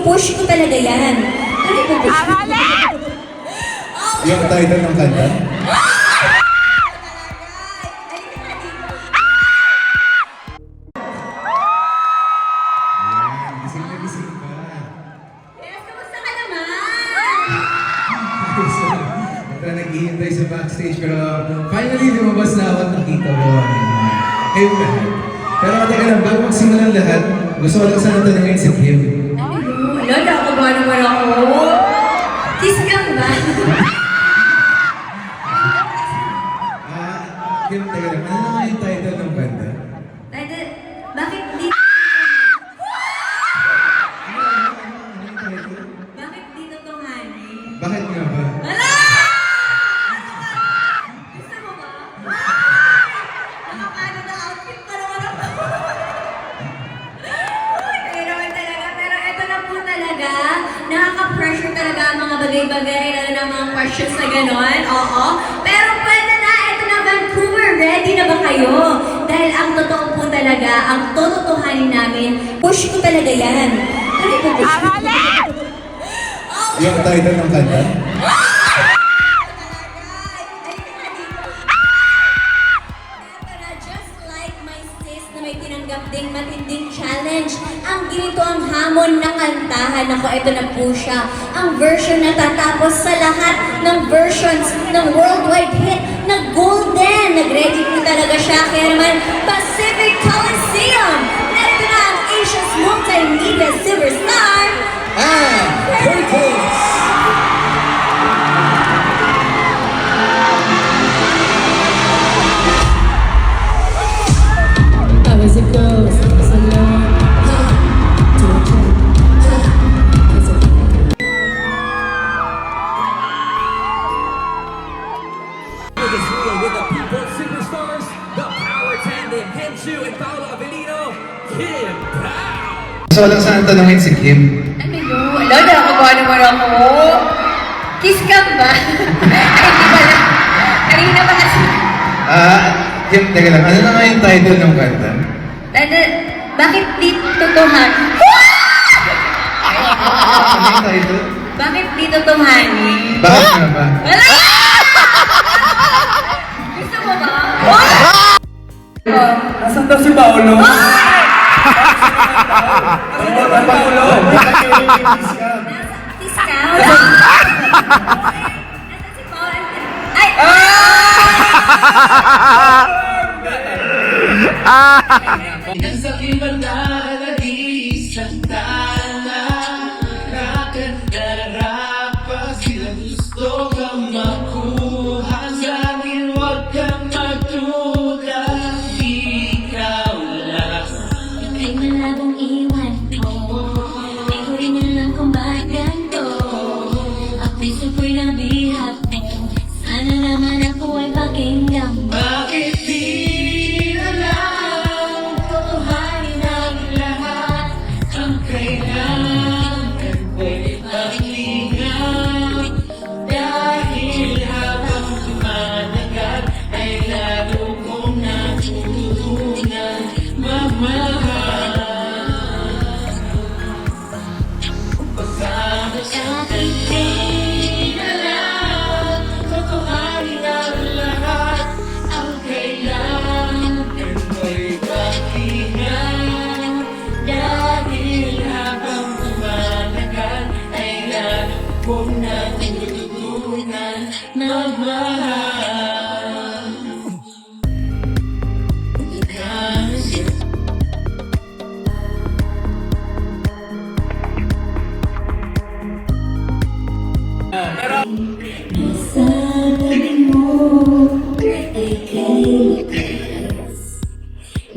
ipupush ko talaga yan. Ano ipupush ko? Yung title ng kanta? Naghihintay sa backstage pero finally lumabas na ako at nakita ko ang lahat. Pero teka lang, bago magsimulan lahat, gusto ko lang sana tanungin si Kim. Ano, nakakuha naman talaga. Nakaka-pressure talaga ang mga bagay-bagay. Lalo na mga questions na gano'n. Oo. Pero pwede na. Ito na Vancouver. Ready na ba kayo? Dahil ang totoo po talaga, ang tototohanin namin, push ko talaga yan. Ano yung push ko? Yung title ng kanta? Ito na po siya. Ang version na tatapos sa lahat ng versions ng worldwide hit na golden. Nag-ready po talaga siya. Kaya naman, Pacific Coliseum. Narito na ang Asia's multimedia superstar. Ah! Curtis! Pao. Gusto ko lang sana tanungin si Kim. Ano yun? Wala, nakakabawa naman ako. Kiss ka ba? Ay, hindi pala. Kanina pa kasi. Ah, Kim, teka lang, ano na nga yung title ng kanta? Dada, bakit di totohan? Ano yung title? Bakit di totohanin? Bakit nga ba? Wala! Gusto mo ba? Oh! Nasaan daw si Paolo? Nasaan daw si Paolo? Kiss ka? Wala. Nasaan si Paul? Ay!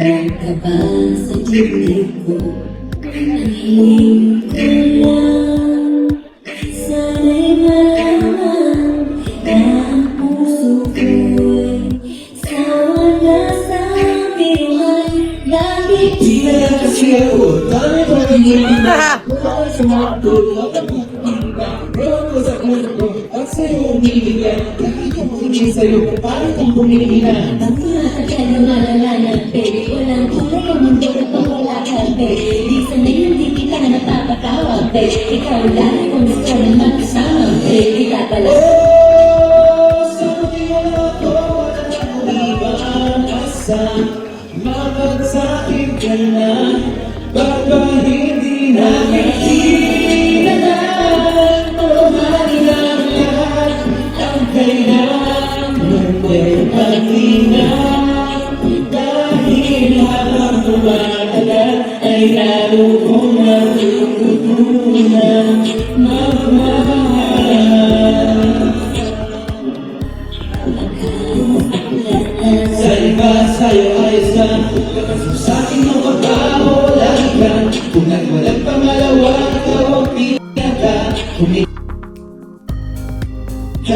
Nagkaba sa dibdib ko. Nahihing bumibigay Ang mga ka na malalala, baby Walang kulay ka na, baka hindi na kailangan Tumarin ang lahat, ang kailangan May pag-ingat Sa iba, sa'yo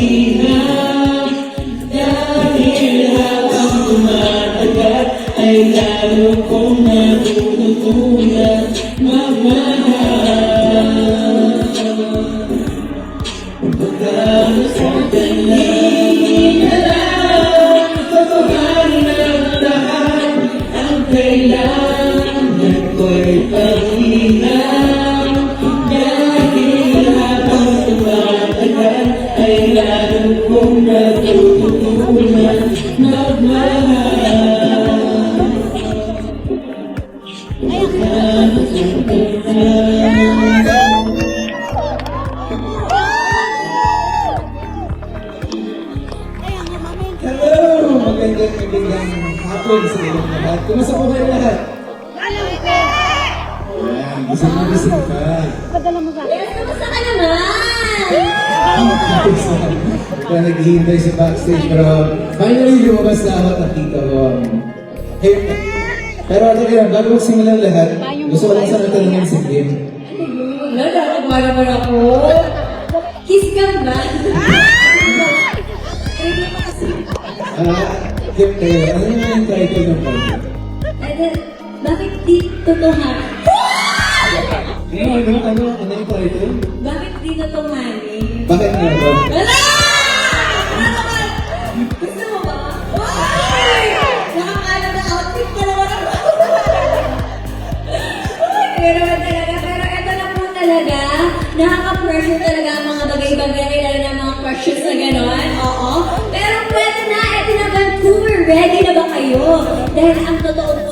he Kumusta po kayo lahat? Ayan, gising na gising ka. Yes, kamusta ka naman? Kaya naghihintay sa backstage pero finally lumabas na ako at nakita ko ang Hey, pero ano kaya, bago magsimula ang lahat, gusto ko lang sana tanongin si Kim. Nalakagawa naman ako. Kiss ka ba? Mo. Ah, Kim, eh, ano yung yung title ng party? Di totohan? Ano, ano, ano, ano yung title? Bakit di totohanin? Bakit nga ba? Wala! Gusto mo ba? Uy! Nakakaalam na outfit pa naman ako. Pero talaga, pero ito na po talaga. Nakaka-pressure talaga ang mga bagay-bagay, lalo na mga crushes na gano'n. Oo. Pero pwede na, ito na Vancouver. Ready na ba kayo? Dahil ang totoo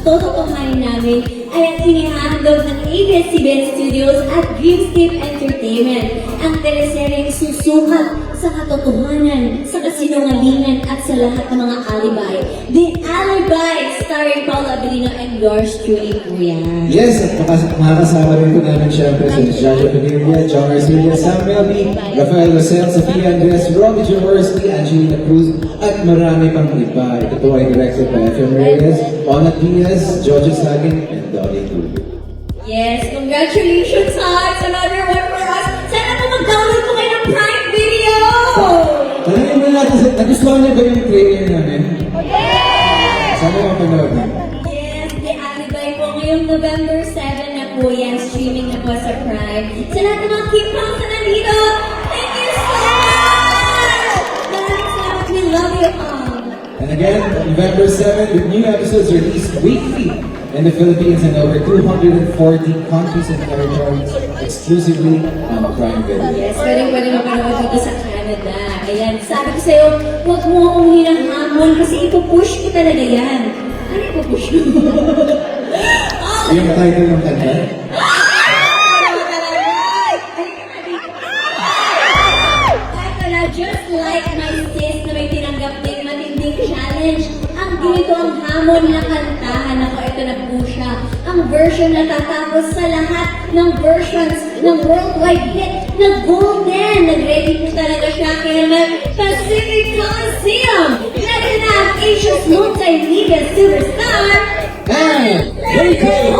tototohanin namin ay ang inihandog ng ABS-CBN Studios at Dreamscape Entertainment. Ang teleseryeng susukat sa katotohanan, sa kasinungalingan at sa lahat ng mga alibay. The Alibi, starring Paula Abilino and yours truly, Kuya. Yes, at makakasama rin po namin syempre si Jaja Padilla, John Garcia, Sam Melby, Rafael Rosel, Sofia Andres, Robbie Jaworski, Angelina Cruz, at marami pang iba. Ito po ay directed by FM Reyes, Onat Diaz, Georgia Sagin, and Dolly Tubio. Yes, congratulations ha! It's another Tanungin mo natin, nagustuhan niyo ba yung trailer namin? Sana mapanood niyo. Yes, The Alibi po ngayong November 7 na po yan. Streaming na po sa Prime. Sa lahat ng mga Kim Pong na nandito, thank you so much! Maraming salamat. We love you all. And again, November 7th, with new episodes released weekly in the Philippines and over 240 countries and territories exclusively on Prime Video. Yes, pwede pwede mapanood dito sa Canada. Ayan, sabi ko sa'yo, huwag mo akong hinahamon kasi ipupush ko talaga yan. Ano ipupush ko? oh, Yung title ng kanta? Just like my sis na may tinanggap din matinding challenge, ang ang hamon na kantahan ako, ito na po siya. Ang version na tatapos sa lahat ng versions ng worldwide hit na Golden. Nag-ready po talaga siya kaya ng Pacific Coliseum. Natin na ang Asia's multimedia superstar, And, okay,